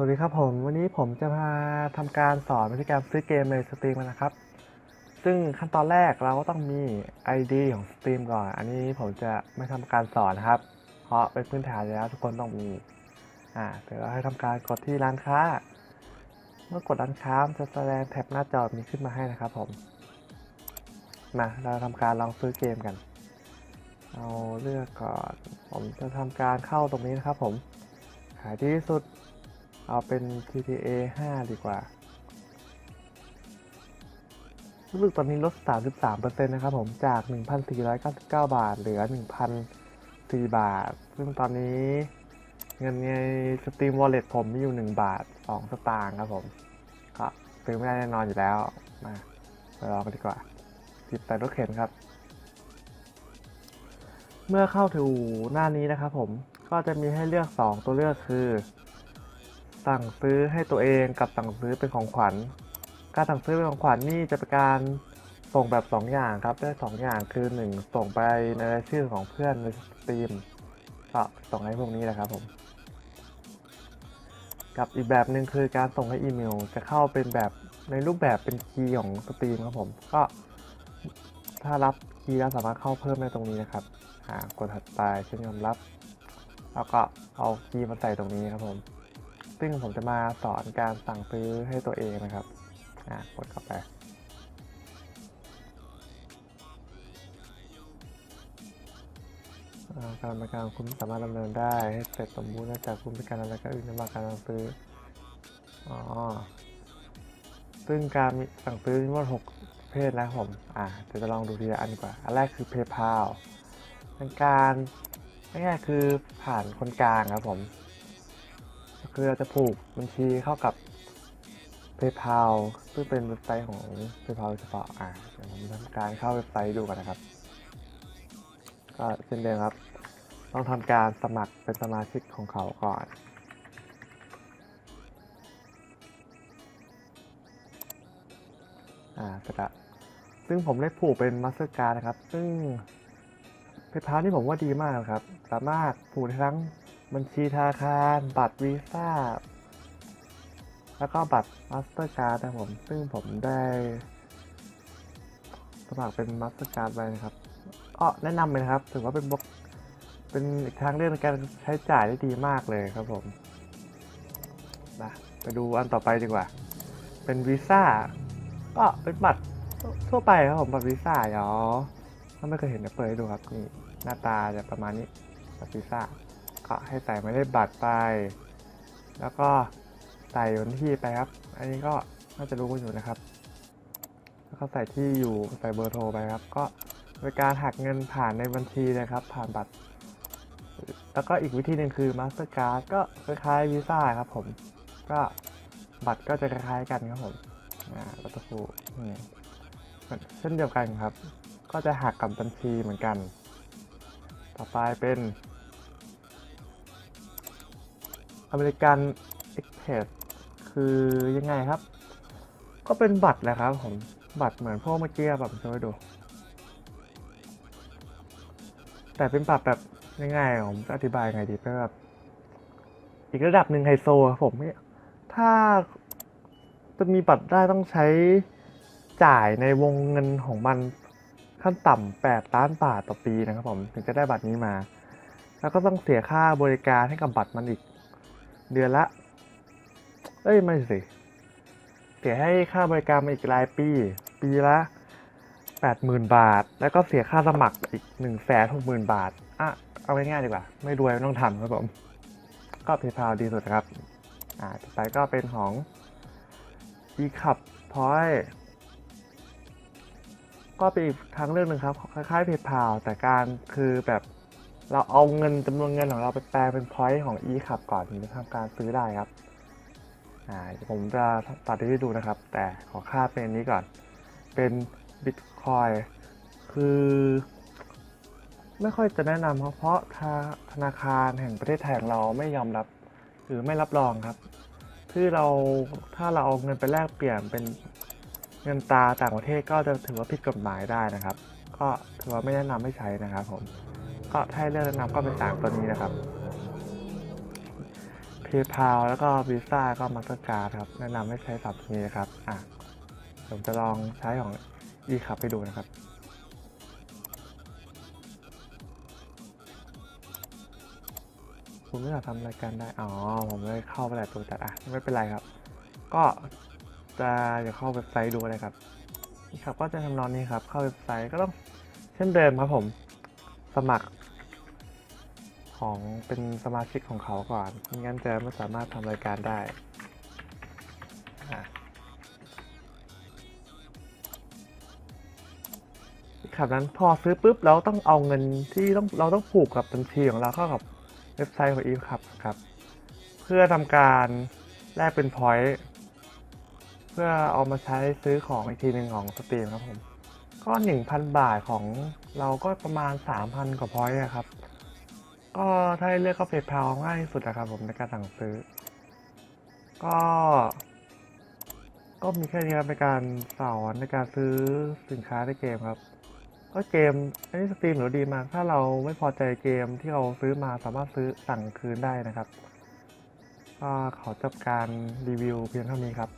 สวัสดีครับผมวันนี้ผมจะมาทำการสอนวิธีการซื้อเกมในสตรีมนะครับ ซึ่งขั้นตอนแรกเราก็ต้องมี ID ของสตรีมก่อน อันนี้ผมจะไม่ทำการสอนนะครับ เพราะเป็นพื้นฐานแล้วทุกคนต้องมีอ่าเดี๋ยวเราให้ทำการกดที่ร้านค้า เมื่อกดร้านค้าจะแสดงแท็บหน้าจอมีขึ้นมาให้นะครับผมมาเราทำการลองซื้อเกมกัน เอาเลือกก่อนผมจะทำการเข้าตรงนี้นะครับผมขายที่สุด เอาเป็น GTA 5 ดีกว่า รู้สึกตอนนี้ลด 33%นะครับผม จาก 1,499 บาท เหลือ 1,004 บาท ซึ่งตอนนี้เงินใน Steam Wallet ผมมีอยู่ 1 บาท 2 สตางค์ครับผมก็ซื้อไม่ได้แน่นอนอยู่แล้ว มาไปลองกันดีกว่าติดแต่รถเข็นครับ เมื่อเข้าถึงหน้านี้นะครับผม ก็จะมีให้เลือก 2 ตัวเลือกคือ สั่งซื้อให้ตัวเองกับสั่งซื้อเป็นของขวัญ การสั่งซื้อเป็นของขวัญนี่จะเป็นการส่งแบบ 2 อย่างครับได้2อย่างคือ 1 ส่งไปในรายชื่อของเพื่อนในสตรีมก็ส่งให้พวกนี้แหละครับผม กับอีกแบบหนึ่งคือการส่งให้อีเมล จะเข้าเป็นแบบในรูปแบบเป็นคีย์ของสตรีมครับผมก็ ถ้ารับคีย์แล้วสามารถเข้าเพิ่มได้ตรงนี้นะครับอ่ากดถัดไปเช่นยอมรับ แล้วก็เอาคีย์มาใส่ตรงนี้ครับผม ซึ่งผมจะมาสอนการสั่งซื้อให้ตัวเองนะครับ อ่ากดเข้าไป การบริการคุณสามารถดำเนินได้ให้เสร็จสมบูรณ์จากคุณเป็นการอะไรก็อื่นในมาการสั่งซื้อ อ๋อ ซึ่งการสั่งซื้อมีทั้งหมดหกประเภทนะผม อ่าเดี๋ยวจะลองดูทีละอันดีกว่า อันแรกคือ PayPal เป็นการง่ายๆคือผ่านคนกลางครับผม คือเราจะผูกบัญชีเข้ากับ PayPal ซึ่งเป็นเว็บไซต์ของ PayPal เฉพาะอ่าเดี๋ยวผมทำการเข้าเว็บไซต์ดูกันนะครับก็เช่นเดิมครับ ต้องทำการสมัครเป็นสมาชิกของเขาก่อนอ่าเสร็จละซึ่งผมได้ผูกเป็นมาสเตอร์การ์ดนะครับ ซึ่งเพย์พานี่ผมว่าดีมากครับ สามารถผูกทั้ง บัญชีธนาคาร บัตรวีซ่า แล้วก็บัตรมาสเตอร์การ์ดนะผม ซึ่งผมได้สมัครเป็นมาสเตอร์การ์ดไว้นะครับก็แนะนำเลยครับ ถือว่าเป็นบล็อกเป็นอีกทางเลือกในการใช้จ่ายได้ดีมากเลยครับผมนะไปดูอันต่อไปดีกว่า เป็นวีซ่า ก็เป็นบัตรทั่วไปครับผมบัตรวีซ่าเดี๋ยวถ้าไม่เคยเห็นเดี๋ยวเปิดให้ดูครับนี่หน้าตาจะประมาณนี้บัตรวีซ่า ก็ให้ใส่ไม่ได้บัตรไป แล้วก็ใส่วันที่ไปครับ อันนี้ก็น่าจะรู้กันอยู่นะครับ แล้วก็ใส่ที่อยู่ใส่เบอร์โทรไปครับ ก็เป็นการหักเงินผ่านในบัญชีนะครับ ผ่านบัตร แล้วก็อีกวิธีหนึ่งคือ Mastercard ก็คล้ายๆวีซ่าครับผม ก็บัตรก็จะคล้ายๆกันครับผมอ่ารัตฟูเช่นเดียวกันครับ ก็จะหักกับบัญชีเหมือนกัน ต่อไปเป็น อเมริกันเอ็กเพสคือยังไงครับ ก็เป็นบัตรแหละครับผม บัตรเหมือนพวกเมื่อกี้แบบผมจะไปดู แต่เป็นบัตรแบบง่ายๆผมจะอธิบายไงดีเป็นแบบอีกระดับหนึ่งไฮโซครับผมเนี่ยถ้าจะมีบัตรได้ต้องใช้จ่ายในวงเงินของมันขั้นต่ำ8ล้านบาทต่อปีนะครับผม ถึงจะได้บัตรนี้มา แล้วก็ต้องเสียค่าบริการให้กับบัตรมันอีก เดือนละ เอ้ย ไม่สิเสียให้ค่าบริการมาอีกรายปี ปีละ80,000บาท แล้วก็เสียค่าสมัครอีก1 6 0 0 0 0บาท อะ เอาง่ายๆดีกว่า ไม่รวยไม่ต้องทำครับผม ก็เพย์พาดีสุดครับ อ่าต่อไปก็เป็นของ e c u p point ก็เป็นอีกทางเลือกหนึ่งครับ คล้ายๆ PayPal แต่การคือแบบ เราเอาเงินจำนวนเงินของเราไปแปลเป็น point ของ e c u p ก่อนถึงจะทำการซื้อได้ครับอ่าผมจะตัดให้ดูนะครับ แต่ขอค่าเป็นนี้ก่อน เป็น Bitcoin คือไม่ค่อยจะแนะนำเพราะทาธนาคารแห่งประเทศไทยของเราไม่ยอมรับหรือไม่รับรองครับที่เราถ้าเราเอาเงินไปแลกเปลี่ยนเป็นเงินตราต่างประเทศก็จะถือว่าผิดกฎหมายได้นะครับ ก็ถือว่าไม่แนะนำให้ใช้นะครับผม ก็ถ้าให้เลือกแนะนำก็เป็นสามตัวนี้นะครับ PayPal แล้วก็ Visa ก็ Mastercard ครับ แนะนำให้ใช้สามตัวนี้นะครับ อะ ผมจะลองใช้ของ e ขับไปดูนะครับคุณไม่สามารถทำรายการได้ อ๋อ ผมเลยเข้าไปหลายตัวจัดอะ ไม่เป็นไรครับ ก็จะเดี๋ยวเข้าเว็บไซต์ดูเลยครับนี่ครับ ก็จะทำนองนี้ครับ เข้าเว็บไซต์ก็ต้องเช่นเดิมครับผม สมัคร ของเป็นสมาชิกของเขาก่อนไม่งั้นจะไม่สามารถทำรายการได้อีคับนั้นพอซื้อปุ๊บเราต้องเอาเงินที่ต้องเราต้องผูกกับบัญชีของเราเข้ากับเว็บไซต์ของ e ครับครับ เพื่อทำการแลกเป็น point เพื่อเอามาใช้ซื้อของอีกทีหนึ่งของสตรีมครับผมก็หนึ่งพันบาทของเราก็ประมาณสามพันกว่า point ครับ ก็ถ้าให้เลือกก็เพย์พาวง่ายที่สุดนะครับผมในการสั่งซื้อ ก็ ก็มีแค่นี้ครับในการสอนในการซื้อสินค้าในเกมครับ ก็เกมอันนี้สตรีมหรือดีมาก ถ้าเราไม่พอใจเกมที่เราซื้อมาสามารถซื้อสั่งคืนได้นะครับก็ขอจบการรีวิวเพียงเท่านี้ครับ